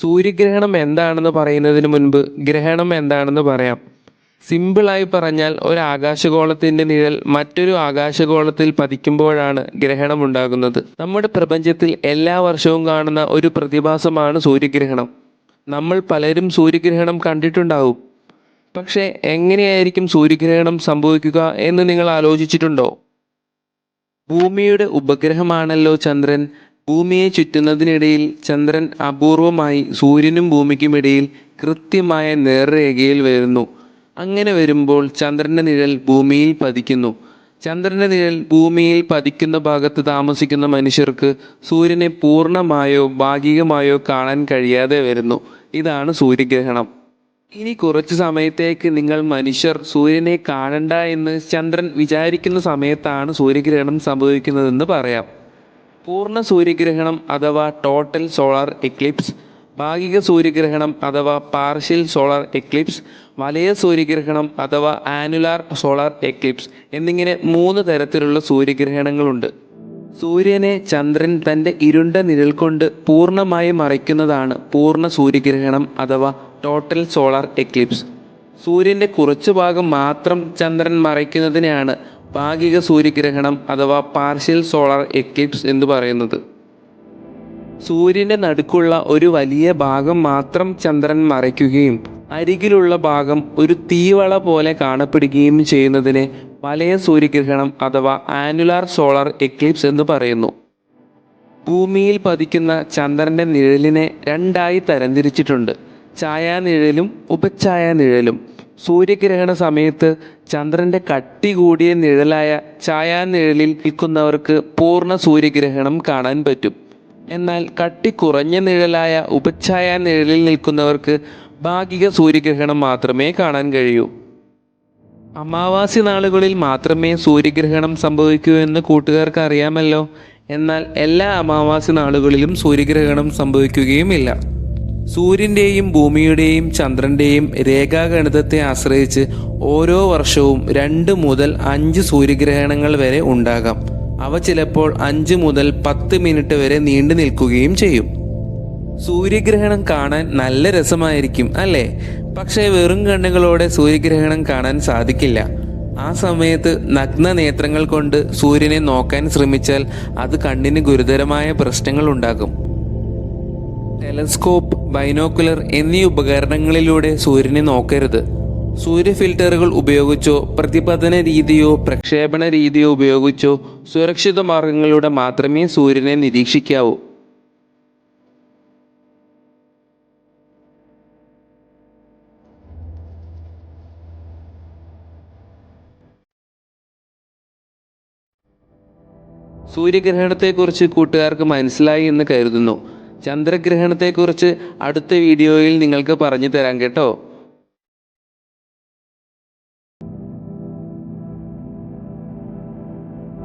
സൂര്യഗ്രഹണം എന്താണെന്ന് പറയുന്നതിന് മുൻപ് ഗ്രഹണം എന്താണെന്ന് പറയാം. സിമ്പിളായി പറഞ്ഞാൽ ഒരു ആകാശഗോളത്തിന്റെ നിഴൽ മറ്റൊരു ആകാശഗോളത്തിൽ പതിക്കുമ്പോഴാണ് ഗ്രഹണം ഉണ്ടാകുന്നത്. നമ്മുടെ പ്രപഞ്ചത്തിൽ എല്ലാ വർഷവും കാണുന്ന ഒരു പ്രതിഭാസമാണ് സൂര്യഗ്രഹണം. നമ്മൾ പലരും സൂര്യഗ്രഹണം കണ്ടിട്ടുണ്ടാവും. പക്ഷേ എങ്ങനെയായിരിക്കും സൂര്യഗ്രഹണം സംഭവിക്കുക എന്ന് നിങ്ങൾ ആലോചിച്ചിട്ടുണ്ടോ? ഭൂമിയുടെ ഉപഗ്രഹമാണല്ലോ ചന്ദ്രൻ. ഭൂമിയെ ചുറ്റുന്നതിനിടയിൽ ചന്ദ്രൻ അപൂർവമായി സൂര്യനും ഭൂമിക്കുമിടയിൽ കൃത്യമായ നേർരേഖയിൽ വരുന്നു. അങ്ങനെ വരുമ്പോൾ ചന്ദ്രന്റെ നിഴൽ ഭൂമിയിൽ പതിക്കുന്നു. ചന്ദ്രന്റെ നിഴൽ ഭൂമിയിൽ പതിക്കുന്ന ഭാഗത്ത് താമസിക്കുന്ന മനുഷ്യർക്ക് സൂര്യനെ പൂർണമായോ ഭാഗികമായോ കാണാൻ കഴിയാതെ വരുന്നു. ഇതാണ് സൂര്യഗ്രഹണം. ഇനി കുറച്ച് സമയത്തേക്ക് നിങ്ങൾ മനുഷ്യർ സൂര്യനെ കാണണ്ട എന്ന് ചന്ദ്രൻ വിചാരിക്കുന്ന സമയത്താണ് സൂര്യഗ്രഹണം സംഭവിക്കുന്നതെന്ന് പറയാം. പൂർണ സൂര്യഗ്രഹണം അഥവാ ടോട്ടൽ സോളാർ എക്ലിപ്സ് ഭാഗിക സൂര്യഗ്രഹണം അഥവാ പാർഷ്യൽ സോളാർ എക്ലിപ്സ് വലയ സൂര്യഗ്രഹണം അഥവാ ആനുലാർ സോളാർ എക്ലിപ്സ് എന്നിങ്ങനെ മൂന്ന് തരത്തിലുള്ള സൂര്യഗ്രഹണങ്ങളുണ്ട്. സൂര്യനെ ചന്ദ്രൻ തന്റെ ഇരുണ്ട നിഴൽ കൊണ്ട് പൂർണമായി മറയ്ക്കുന്നതാണ് പൂർണ സൂര്യഗ്രഹണം അഥവാ ടോട്ടൽ സോളാർ എക്ലിപ്സ് സൂര്യന്റെ കുറച്ചു ഭാഗം മാത്രം ചന്ദ്രൻ മറയ്ക്കുന്നതിനെയാണ് ഭാഗിക സൂര്യഗ്രഹണം അഥവാ പാർഷ്യൽ സോളാർ എക്ലിപ്സ് എന്ന് പറയുന്നത്. സൂര്യന്റെ നടുക്കുള്ള ഒരു വലിയ ഭാഗം മാത്രം ചന്ദ്രൻ മറയ്ക്കുകയും അരികിലുള്ള ഭാഗം ഒരു തീവള പോലെ കാണപ്പെടുകയും ചെയ്യുന്നതിനെ വലയ സൂര്യഗ്രഹണം അഥവാ ആനുലാർ സോളാർ എക്ലിപ്സ് എന്ന് പറയുന്നു. ഭൂമിയിൽ പതിക്കുന്ന ചന്ദ്രന്റെ നിഴലിനെ രണ്ടായി തരംതിരിച്ചിട്ടുണ്ട്. ഛായാനിഴലും ഉപഛായാനിഴലും. സൂര്യഗ്രഹണ സമയത്ത് ചന്ദ്രന്റെ കട്ടി കൂടിയ നിഴലായ ഛായാനിഴലിൽ നിൽക്കുന്നവർക്ക് പൂർണ സൂര്യഗ്രഹണം കാണാൻ പറ്റും. എന്നാൽ കട്ടി കുറഞ്ഞ നിഴലായ ഉപഛായാനിഴലിൽ നിൽക്കുന്നവർക്ക് ഭാഗിക സൂര്യഗ്രഹണം മാത്രമേ കാണാൻ കഴിയൂ. അമാവാസി നാളുകളിൽ മാത്രമേ സൂര്യഗ്രഹണം സംഭവിക്കൂ എന്ന് കൂട്ടുകാർക്ക് അറിയാമല്ലോ. എന്നാൽ എല്ലാ അമാവാസി നാളുകളിലും സൂര്യഗ്രഹണം സംഭവിക്കുകയുമില്ല. സൂര്യന്റെയും ഭൂമിയുടെയും ചന്ദ്രന്റെയും രേഖാഗണിതത്തെ ആശ്രയിച്ച് ഓരോ വർഷവും രണ്ട് മുതൽ അഞ്ച് സൂര്യഗ്രഹണങ്ങൾ വരെ ഉണ്ടാകാം. അവ ചിലപ്പോൾ അഞ്ച് മുതൽ പത്ത് മിനിറ്റ് വരെ നീണ്ടു നിൽക്കുകയും ചെയ്യും. സൂര്യഗ്രഹണം കാണാൻ നല്ല രസമായിരിക്കും അല്ലേ? പക്ഷേ വെറും കണ്ണുകളോടെ സൂര്യഗ്രഹണം കാണാൻ സാധിക്കില്ല. ആ സമയത്ത് നഗ്ന നേത്രങ്ങൾ കൊണ്ട് സൂര്യനെ നോക്കാൻ ശ്രമിച്ചാൽ അത് കണ്ണിന് ഗുരുതരമായ പ്രശ്നങ്ങൾ ഉണ്ടാകും. ടെലസ്കോപ്പ് ബൈനോക്കുലർ എന്നീ ഉപകരണങ്ങളിലൂടെ സൂര്യനെ നോക്കരുത്. സൂര്യ ഫിൽറ്ററുകൾ ഉപയോഗിച്ചോ പ്രതിപതന രീതിയോ പ്രക്ഷേപണ രീതിയോ ഉപയോഗിച്ചോ സുരക്ഷിത മാർഗങ്ങളിലൂടെ മാത്രമേ സൂര്യനെ നിരീക്ഷിക്കാവൂ. സൂര്യഗ്രഹണത്തെക്കുറിച്ച് കൂട്ടുകാർക്ക് മനസ്സിലായി എന്ന് കരുതുന്നു. ചന്ദ്രഗ്രഹണത്തെക്കുറിച്ച് അടുത്ത വീഡിയോയിൽ നിങ്ങൾക്ക് പറഞ്ഞു തരാം കേട്ടോ.